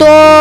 তো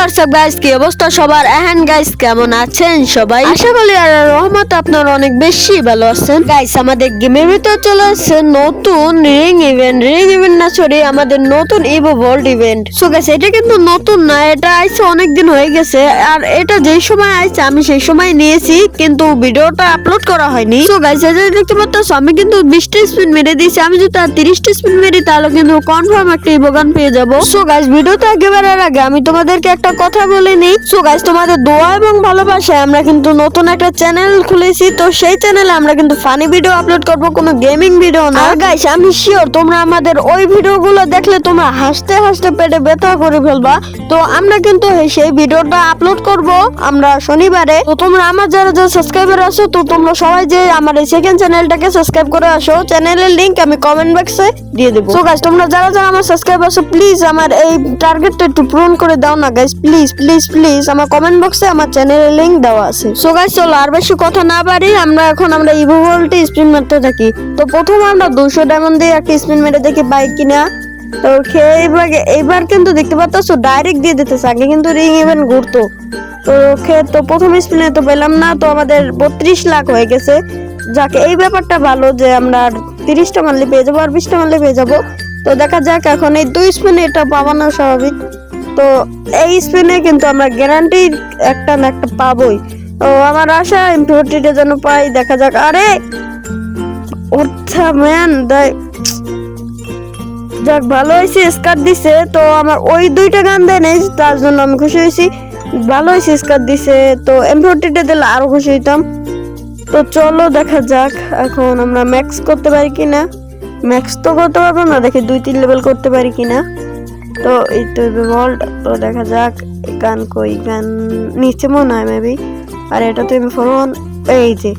hello guys কি অবস্থা সবার? এহেন গাইস কেমন আছেন সবাই? আশা করি আর রহমত আপনারা অনেক বেশি ভালো আছেন। গাইস আমাদের গেমের ভিতর চলে আসছে নতুন রিং ইভেন্ট রিং ইভেন্ট না সরি আমাদের নতুন ইভো ইভেন্ট সো গাইস এটা কিন্তু নতুন না, এটা আইছে অনেক দিন হয়ে গেছে। আর এটা যেই সময় আইছে, আমি সেই সময় নিয়েছি, কিন্তু ভিডিওটা আপলোড করা হয়নি। সো গাইস এই যে দেখতে পাচ্ছ, আমি কিন্তু বিশটা স্পিন মেরে দিয়েছি। আমি যদি আর তিরিশটা স্পিন মেরি, তাহলে কিন্তু কনফার্ম একটা ইভো গান পেয়ে যাব। সো গাইস ভিডিওতে আগে বাড়ার আগে আমি তোমাদেরকে একটা কথা বলে নিই। সো গাইস তোমাদের দোয়া এবং ভালোবাসায় আমরা কিন্তু নতুন একটা চ্যানেল খুলেছি। তো সেই চ্যানেলে আমরা কিন্তু ফানি ভিডিও আপলোড করব কোনো গেমিং ভিডিও না। আর গাইস আমি শিওর তোমরা আমাদের ওই ভিডিওগুলো দেখলে তোমরা হাসতে হাসতে পেটে ব্যথা করে ফেলবা। তো আমরা কিন্তু সেই ভিডিওটা আপলোড করব আমরা শনিবারে। তো তোমরা আমার যারা যারা সাবস্ক্রাইবার আছো তো তোমরা সবাই যে আমার এই সেকেন্ড চ্যানেলটাকে সাবস্ক্রাইব করে আসো চ্যানেলের লিংক আমি কমেন্ট বক্সে দিয়ে দেবো। সো গাইস তোমরা যারা যারা আমার সাবস্ক্রাইব আছো প্লিজ আমার এই টার্গেটটা একটু পূরণ করে দাও না গাইস প্লিজ প্লিজ প্লিজ আমার কমেন্ট বক্সে আমার চ্যানেলের লিংক দেওয়া আছে। সো গাইস চলো আর বেশি কথা না বাড়ি আমরা এখন আমরা ইভো ভোল্টে স্পিন মারতে থাকি। তো প্রথম আমরা দুশো ডায়মন্ড দিয়ে একটা স্পিন মেরে দেখি বাইক কিনা। তো খেয়ে এবার এইবার কিন্তু দেখতে পাচ্ছ ডাইরেক্ট দিয়ে দিতেছে, আগে কিন্তু রিং ইভেন্ট ঘুরতো। তো খেয়ে তো প্রথম স্পিনে তো পেলাম না, তো আমাদের বত্রিশ লাখ হয়ে গেছে। যাকে, এই ব্যাপারটা ভালো যে আমরা তিরিশটা মারলে পেয়ে যাব আর বিশটা মারলে পেয়ে যাব। তো দেখা যাক, এখন এই দুই স্পিনে এটা পাবানো স্বাভাবিক। তো এই স্পিনে কিন্তু আমরা গ্যারান্টি একটা না একটা পাবোই। তো আমার আশা ইম্পোর্টেডে যেন পাই, দেখা যাক। আরে! ওঠা ম্যান দেয় যাক, ভালো হয়েছে স্কার দিছে। তো আমার ওই দুইটা গান দেয় নাই, তার জন্য আমি খুশি হয়েছি। ভালো হয়েছে স্কার দিছে। তো এমফোর্টিটা দিলে আরও খুশি হইতাম। তো চলো, দেখা যাক এখন আমরা ম্যাক্স করতে পারি কিনা। ম্যাক্স তো করতে পারব না, দেখি দুই, তিন লেভেল করতে পারি কিনা। তো এই তো ভল্ট তো দেখা যাক, গান কই, গান নিচে মনে হয় মেবি আর এটা তো এমনি ফোন এই যে।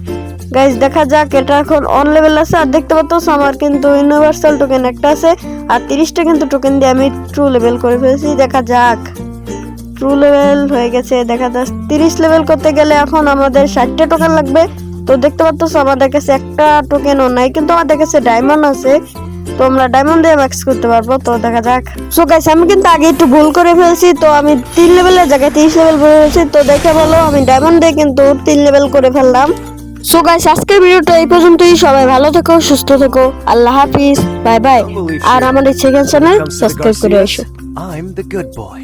গাইজ দেখা যাক, এটা এখন অন লেভেল আছে, আর দেখতে পাচ্ছ আমার কিন্তু ইউনিভার্সাল টোকেন একটা আছে, আর তিরিশটা কিন্তু টোকেন দিয়ে আমি ট্রু লেভেল করে ফেলেছি, দেখা যাক। ট্রু লেভেল হয়ে গেছে, দেখা যাচ্ছে তিরিশ লেভেল করতে গেলে এখন আমাদের ষাটটা টোকেন লাগবে। তো দেখতে পাচ্ছ, আমাদের কাছে একটা টোকেনও নাই, কিন্তু আমাদের কাছে ডায়মন্ড আছে। তো আমরা ডায়মন্ড দিয়ে ম্যাক্স করতে পারব তো দেখা যাক। সো গাইস আমি কিন্তু আগে একটু ভুল করে ফেলছি তো আমি তিন লেভেলের জায়গায় তিরিশ লেভেল করে ফেলছি তো দেখে বলো আমি ডায়মন্ড দিয়ে কিন্তু তিন লেভেল করে ফেললাম। সো গাইস আজকের ভিডিওটা এই পর্যন্তই সবাই ভালো থেকো সুস্থ থেকো আল্লাহ হাফিজ বাই বাই আর আমাদের সেকেন্ড চ্যানেল সাবস্ক্রাইব করে এসো এসো। I'm the good boy.